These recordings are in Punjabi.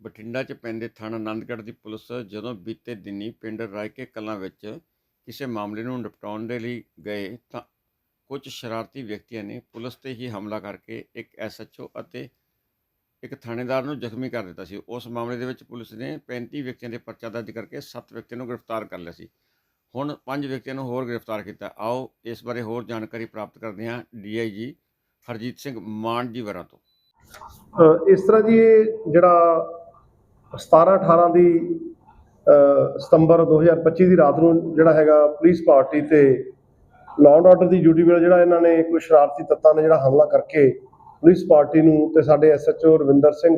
ਬਠਿੰਡਾ 'ਚ ਪੈਂਦੇ ਥਾਣਾ ਆਨੰਦਗੜ੍ਹ ਦੀ ਪੁਲਿਸ ਜਦੋਂ ਬੀਤੇ ਦਿਨੀ ਪਿੰਡ ਰਾਇਕੇ ਕਲਾਂ ਵਿੱਚ ਕਿਸੇ ਮਾਮਲੇ ਨੂੰ ਨਿਪਟਾਉਣ ਦੇ ਲਈ ਗਏ ਤਾਂ ਕੁਝ ਸ਼ਰਾਰਤੀ ਵਿਅਕਤੀਆਂ ਨੇ ਪੁਲਿਸ ਤੇ ਹੀ ਹਮਲਾ ਕਰਕੇ ਇੱਕ ਐਸਐਚਓ ਅਤੇ ਇੱਕ ਥਾਣੇਦਾਰ ਨੂੰ ਜ਼ਖਮੀ ਕਰ ਦਿੱਤਾ ਸੀ। ਉਸ ਮਾਮਲੇ ਦੇ ਵਿੱਚ ਪੁਲਿਸ ਨੇ 35 ਵਿਅਕਤੀਆਂ ਦੇ ਪਰਚਾ ਦਰਜ ਕਰਕੇ 7 ਵਿਅਕਤੀਆਂ ਨੂੰ ਗ੍ਰਿਫਤਾਰ ਕਰ ਲਿਆ ਸੀ। ਹੁਣ 5 ਵਿਅਕਤੀਆਂ ਨੂੰ ਹੋਰ ਗ੍ਰਿਫਤਾਰ ਕੀਤਾ। ਆਓ ਇਸ ਬਾਰੇ ਹੋਰ ਜਾਣਕਾਰੀ ਪ੍ਰਾਪਤ ਕਰਦੇ ਹਾਂ ਡੀਆਈਜੀ ਹਰਜੀਤ ਸਿੰਘ ਮਾਨ ਜੀ ਵਰਾਂ ਤੋਂ। ਇਸ ਤਰ੍ਹਾਂ ਜੀ ਜਿਹੜਾ 17 18 ਦੀ ਅ, ਸਤੰਬਰ 2025 ਦੀ ਰਾਤ ਨੂੰ ਜਿਹੜਾ ਹੈਗਾ ਪੁਲਿਸ ਪਾਰਟੀ ਤੇ ਲਾਅ ਐਂਡ ਆਰਡਰ ਦੀ ਡਿਊਟੀ ਵੇਲੇ ਜਿਹੜਾ ਇਹਨਾਂ ਨੇ ਕੋਈ ਸ਼ਰਾਰਤੀ ਤੱਤਾਂ ਨੇ ਜਿਹੜਾ ਹਮਲਾ ਕਰਕੇ ਪੁਲਿਸ ਪਾਰਟੀ ਨੂੰ ਤੇ ਸਾਡੇ ਐਸਐਚਓ ਰਵਿੰਦਰ ਸਿੰਘ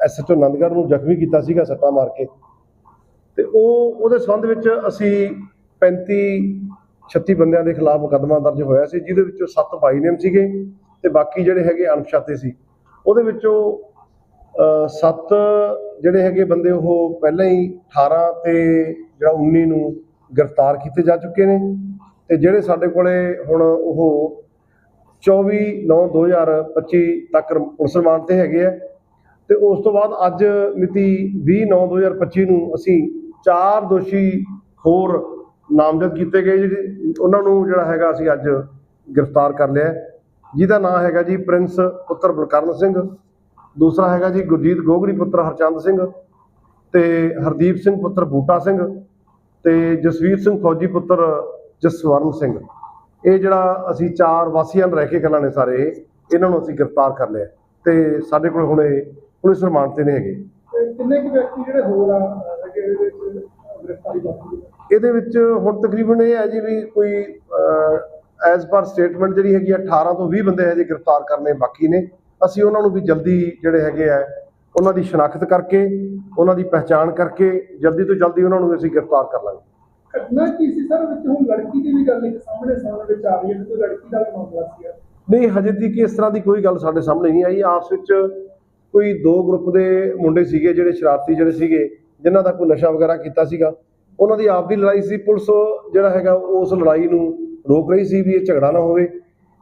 ਐਸਐਚਓ ਨੰਦਗੜ੍ਹ ਨੂੰ ਜ਼ਖਮੀ ਕੀਤਾ ਸੀਗਾ ਸੱਟਾਂ ਮਾਰ ਕੇ। ਤੇ ਉਹ ਉਹਦੇ ਸੰਬੰਧ ਵਿੱਚ ਅਸੀਂ 35 36 ਬੰਦਿਆਂ ਦੇ ਖਿਲਾਫ ਮੁਕੱਦਮਾ ਦਰਜ ਹੋਇਆ ਸੀ ਜਿਹਦੇ ਵਿੱਚੋਂ 7 ਬਾਈ ਨੇਮ ਸੀਗੇ ਤੇ ਬਾਕੀ ਜਿਹੜੇ ਹੈਗੇ ਅਣਪਛਾਤੇ ਸੀ। ਉਹਦੇ ਵਿੱਚੋਂ ਸੱਤ ਜਿਹੜੇ ਹੈਗੇ ਬੰਦੇ ਉਹ ਪਹਿਲਾਂ ਹੀ 18 ਤੇ ਜਿਹੜਾ 19 ਨੂੰ ਗ੍ਰਿਫਤਾਰ ਕੀਤੇ ਜਾ ਚੁੱਕੇ ਨੇ ਤੇ ਜਿਹੜੇ ਸਾਡੇ ਕੋਲੇ ਹੁਣ ਉਹ 24 9 2025 ਤੱਕ ਪੁਲਿਸ ਰਿਮਾਂਡ ਤੇ ਹੈਗੇ ਆ ਤੇ ਉਸ ਤੋਂ ਬਾਅਦ ਅੱਜ ਮਿਤੀ 20 9 2025 ਨੂੰ ਅਸੀਂ ਚਾਰ ਦੋਸ਼ੀ ਹੋਰ ਨਾਮਜ਼ਦ ਕੀਤੇ ਗਏ ਜਿਹੜੇ ਉਹਨਾਂ ਨੂੰ ਜਿਹੜਾ ਹੈਗਾ ਅਸੀਂ ਅੱਜ ਗ੍ਰਿਫਤਾਰ ਕਰ ਲਿਆ। ਜਿਹਦਾ ਨਾਮ ਹੈਗਾ ਜੀ ਪ੍ਰਿੰਸ ਪੁੱਤਰ ਬਲਕਰਨ ਸਿੰਘ। ਦੂਸਰਾ ਹੈਗਾ ਜੀ ਗੁਰਜੀਤ ਗੋਗਰੀ ਪੁੱਤਰ ਹਰਚੰਦ ਸਿੰਘ ਤੇ ਹਰਦੀਪ ਸਿੰਘ ਪੁੱਤਰ ਬੂਟਾ ਸਿੰਘ ਤੇ ਜਸਵੀਰ ਸਿੰਘ ਫੌਜੀ ਪੁੱਤਰ ਜਸਵਰਨ ਸਿੰਘ। ਇਹ ਜਿਹੜਾ ਅਸੀਂ ਚਾਰ ਵਾਸੀਆਂ ਰਹਿ ਕੇ ਕਲਾਂ ਨੇ ਸਾਰੇ ਇਹ, ਇਹਨਾਂ ਨੂੰ ਅਸੀਂ ਗ੍ਰਿਫਤਾਰ ਕਰ ਲਿਆ। ਤੇ ਸਾਡੇ ਕੋਲ ਹੁਣ ਇਹ ਪੁਲਿਸ ਰਿਮਾਂਡ ਤੇ ਨੇ ਹੈਗੇ। ਕਿੰਨੇ ਕੁ ਵਿਅਕਤੀ ਜਿਹੜੇ ਹੋਰ ਆ ਗ੍ਰਿਫਤਾਰੀ? ਇਹਦੇ ਵਿੱਚ ਹੁਣ ਤਕਰੀਬਨ ਇਹ ਹੈ ਜੀ ਵੀ ਕੋਈ ਐਜ਼ ਪਰ ਸਟੇਟਮੈਂਟ ਜਿਹੜੀ ਹੈਗੀ ਆ 18 ਤੋਂ 20 ਬੰਦੇ ਹਜੇ ਗ੍ਰਿਫਤਾਰ ਕਰਨੇ ਬਾਕੀ ਨੇ। ਅਸੀਂ ਉਹਨਾਂ ਨੂੰ ਵੀ ਜਲਦੀ ਜਿਹੜੇ ਹੈਗੇ ਆ ਉਹਨਾਂ ਦੀ ਸ਼ਨਾਖਤ ਕਰਕੇ ਉਹਨਾਂ ਦੀ ਪਹਿਚਾਣ ਕਰਕੇ ਜਲਦੀ ਤੋਂ ਜਲਦੀ ਉਹਨਾਂ ਨੂੰ ਅਸੀਂ ਗ੍ਰਿਫਤਾਰ ਕਰ ਲਾਂਗੇ। ਘਟਨਾ ਕੀ ਸੀ ਸਰ? ਵਿੱਚ ਹੁਣ ਲੜਕੀ ਦੀ ਵੀ ਗੱਲ ਇੱਕ ਸਾਹਮਣੇ ਸਾਹਮਣੇ ਵਿੱਚ ਆ ਰਹੀ ਹੈ ਕਿ ਕੋਈ ਲੜਕੀ ਦਾ ਵੀ ਮਾਮਲਾ ਸੀ ਨਹੀਂ ਹਜੇ ਤੱਕ ਇਸ ਤਰ੍ਹਾਂ ਦੀ ਕੋਈ ਗੱਲ ਸਾਡੇ ਸਾਹਮਣੇ ਨਹੀਂ ਆਈ। ਆਪਸ ਵਿੱਚ ਕੋਈ ਦੋ ਗਰੁੱਪ ਦੇ ਮੁੰਡੇ ਸੀਗੇ ਜਿਹੜੇ ਸ਼ਰਾਰਤੀ ਜਿਹੜੇ ਸੀਗੇ ਜਿਨ੍ਹਾਂ ਦਾ ਕੋਈ ਨਸ਼ਾ ਵਗੈਰਾ ਕੀਤਾ ਸੀਗਾ। ਉਹਨਾਂ ਦੀ ਆਪ ਦੀ ਲੜਾਈ ਸੀ। ਪੁਲਿਸ ਜਿਹੜਾ ਹੈਗਾ ਉਸ ਲੜਾਈ ਨੂੰ ਰੋਕ ਰਹੀ ਸੀ ਵੀ ਇਹ ਝਗੜਾ ਨਾ ਹੋਵੇ।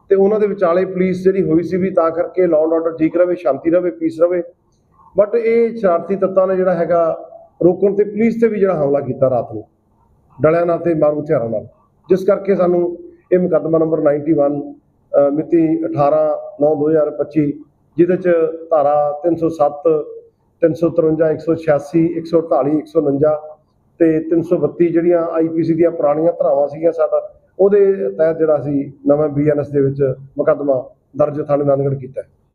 ਤੇ ਉਹਨਾਂ ਦੇ ਵਿਚਾਲੇ ਪੁਲਿਸ ਜਿਹੜੀ ਹੋਈ ਸੀ ਵੀ ਤਾਂ ਕਰਕੇ ਲਾਅ ਐਂਡ ਆਰਡਰ ਠੀਕ ਰਵੇ ਸ਼ਾਂਤੀ ਰਵੇ ਪੀਸ ਰਵੇ। ਬਟ ਇਹ ਸ਼ਰਾਰਤੀ ਤੱਤਾਂ ਨੇ ਜਿਹੜਾ ਹੈਗਾ ਰੋਕਣ ਤੇ ਪੁਲਿਸ ਤੇ ਵੀ ਜਿਹੜਾ ਹਮਲਾ ਕੀਤਾ ਰਾਤ ਨੂੰ ਡਲਿਆਂ ਨਾਲ ਤੇ ਮਾਰੂ ਹਥਿਆਰਾਂ ਨਾਲ। ਜਿਸ ਕਰਕੇ ਸਾਨੂੰ ਇਹ ਮੁਕੱਦਮਾ ਨੰਬਰ 91 ਅ, ਮਿਤੀ 18 9 2025 ਜਿਹਦੇ ਚ ਧਾਰਾ 307 353 186 148 149 ਤੇ 332 ਜਿਹੜੀਆਂ ਆਈਪੀਸੀ ਦੀਆਂ ਪੁਰਾਣੀਆਂ ਧਾਰਾਵਾਂ ਸੀਗੀਆਂ ਸਾਡਾ ਉਹਦੇ ਤਹਿਤ ਜਿਹੜਾ ਸੀ ਨਵਾਂ ਬੀਐਨਐਸ ਦੇ ਵਿੱਚ ਮੁਕੱਦਮਾ ਦਰਜ ਥਾਣੇ ਆਨੰਦਗੜ੍ਹ ਕੀਤਾ ਹੈ।